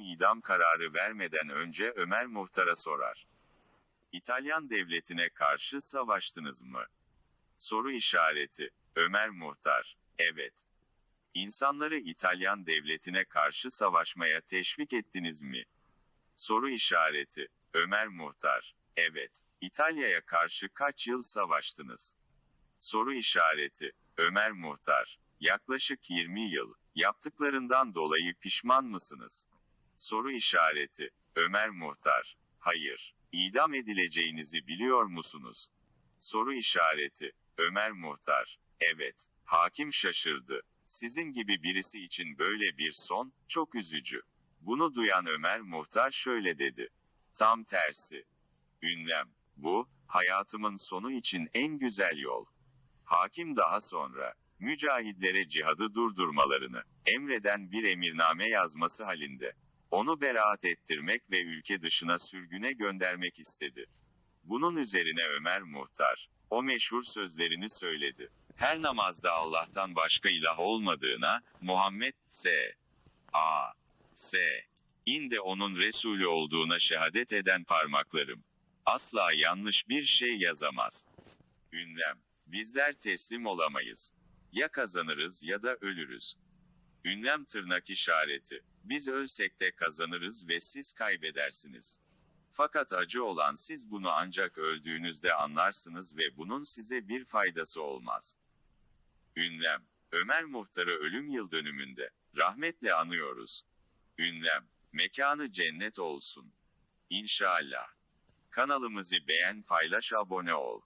idam kararı vermeden önce Ömer Muhtar'a sorar. İtalyan devletine karşı savaştınız mı? Soru işareti. Ömer Muhtar. Evet. İnsanları İtalyan devletine karşı savaşmaya teşvik ettiniz mi? Soru işareti. Ömer Muhtar. Evet. İtalya'ya karşı kaç yıl savaştınız? Soru işareti. Ömer Muhtar. Yaklaşık 20 yıl. Yaptıklarından dolayı pişman mısınız? Soru işareti. Ömer Muhtar. Hayır. İdam edileceğinizi biliyor musunuz? Soru işareti. Ömer Muhtar. Evet. Hakim şaşırdı. Sizin gibi birisi için böyle bir son, çok üzücü. Bunu duyan Ömer Muhtar şöyle dedi. Tam tersi. Ünlem. Bu, hayatımın sonu için en güzel yol. Hakim daha sonra, mücahitlere cihadı durdurmalarını, emreden bir emirname yazması halinde, onu beraat ettirmek ve ülke dışına sürgüne göndermek istedi. Bunun üzerine Ömer Muhtar, o meşhur sözlerini söyledi. Her namazda Allah'tan başka ilah olmadığına, Muhammed S. A. S. İnde onun Resulü olduğuna şehadet eden parmaklarım. Asla yanlış bir şey yazamaz. Ünlem. Bizler teslim olamayız. Ya kazanırız ya da ölürüz. Ünlem tırnak işareti. Biz ölsek de kazanırız ve siz kaybedersiniz. Fakat acı olan siz bunu ancak öldüğünüzde anlarsınız ve bunun size bir faydası olmaz. Ünlem. Ömer Muhtar'ı ölüm yıl dönümünde rahmetle anıyoruz. Ünlem. Mekanı cennet olsun. İnşallah. Kanalımızı beğen, paylaş, abone ol.